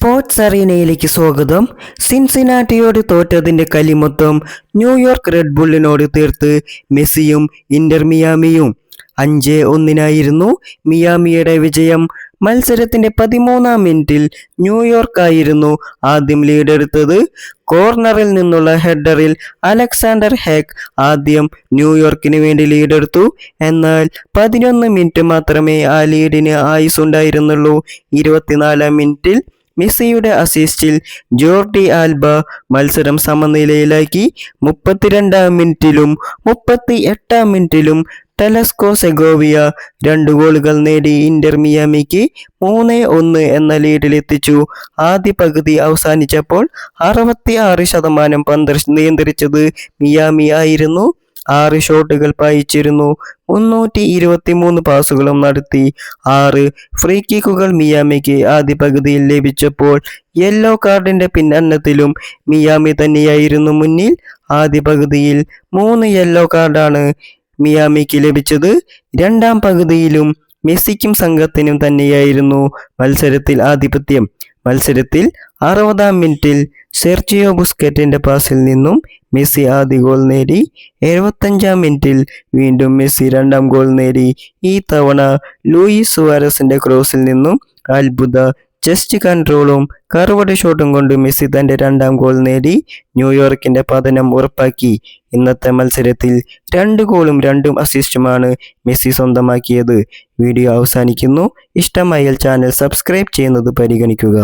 Sports അറീനയിലേക്ക് സ്വാഗതം. സിൻസിനാറ്റിയോട് തോറ്റതിന്റെ കലിമൊത്തം New York red ബുള്ളിനോട് തീർത്ത് മെസ്സിയും ഇന്റർ മിയാമിയും അഞ്ച് ഒന്നിനായിരുന്നു. മിയാമിയുടെ വിജയം മത്സരത്തിന്റെ പതിമൂന്നാം മിനിറ്റിൽ ന്യൂയോർക്കായിരുന്നു ആദ്യം ലീഡെടുത്തത്. കോർണറിൽ നിന്നുള്ള ഹെഡറിൽ അലക്സാണ്ടർ ഹേക്ക് ആദ്യം ന്യൂയോർക്കിന് വേണ്ടി ലീഡെടുത്തു. എന്നാൽ പതിനൊന്ന് മിനിറ്റ് മാത്രമേ ആ ലീഡിന് ആയുസ് ഉണ്ടായിരുന്നുള്ളൂ ഇരുപത്തിനാലാം മിനിറ്റിൽ മെസ്സിയുടെ അസിസ്റ്റിൽ ജോർഡി ആൽബ മത്സരം സമനിലയിലാക്കി. മുപ്പത്തിരണ്ടാം മിനിറ്റിലും മുപ്പത്തി എട്ടാം മിനിറ്റിലും ടെലസ്കോ സെഗോവിയ രണ്ട് ഗോളുകൾ നേടി. ഇന്റർ മിയാമിക്ക് മൂന്ന് ഒന്ന് എന്ന ലീഡിലെത്തിച്ചു ആദ്യ പകുതി അവസാനിച്ചപ്പോൾ അറുപത്തി ആറ് ശതമാനം പന്ത് നിയന്ത്രിച്ചത് മിയാമി ആയിരുന്നു. ആറ് ഷോട്ടുകൾ പായിച്ചിരുന്നു. മുന്നൂറ്റി ഇരുപത്തി മൂന്ന് പാസുകളും നടത്തി. ആറ് ഫ്രീ കിക്കുകൾ മിയാമിക്ക് ആദ്യ പകുതിയിൽ ലഭിച്ചപ്പോൾ യെല്ലോ കാർഡിന്റെ പിന്നന്നത്തിലും മിയാമി തന്നെയായിരുന്നു മുന്നിൽ. ആദ്യ പകുതിയിൽ മൂന്ന് യെല്ലോ കാർഡാണ് മിയാമിക്ക് ലഭിച്ചത്. രണ്ടാം പകുതിയിലും മെസ്സിക്കും സംഘത്തിനും തന്നെയായിരുന്നു മത്സരത്തിൽ ആധിപത്യം. മത്സരത്തിൽ അറുപതാം മിനിറ്റിൽ സെർജിയോ ബുസ്കറ്റിന്റെ പാസിൽ നിന്നും മെസ്സി ആദ്യ ഗോൾ നേടി എഴുപത്തഞ്ചാം മിനിറ്റിൽ വീണ്ടും മെസ്സി രണ്ടാം ഗോൾ നേടി. ഈ തവണ ലൂയിസ് സുവാരസിന്റെ ക്രോസിൽ നിന്നും അത്ഭുത ജസ്റ്റ് കൺട്രോളും കറുവട ഷോട്ടും കൊണ്ട് മെസ്സി തന്റെ രണ്ടാം ഗോൾ നേടി ന്യൂയോർക്കിന്റെ പതനം ഉറപ്പാക്കി. ഇന്നത്തെ മത്സരത്തിൽ രണ്ട് ഗോളും രണ്ടും അസിസ്റ്റുമാണ് മെസ്സി സ്വന്തമാക്കിയത്. വീഡിയോ അവസാനിക്കുന്നു. ഇഷ്ടമായാൽ ചാനൽ സബ്സ്ക്രൈബ് ചെയ്യുന്നത് പരിഗണിക്കുക.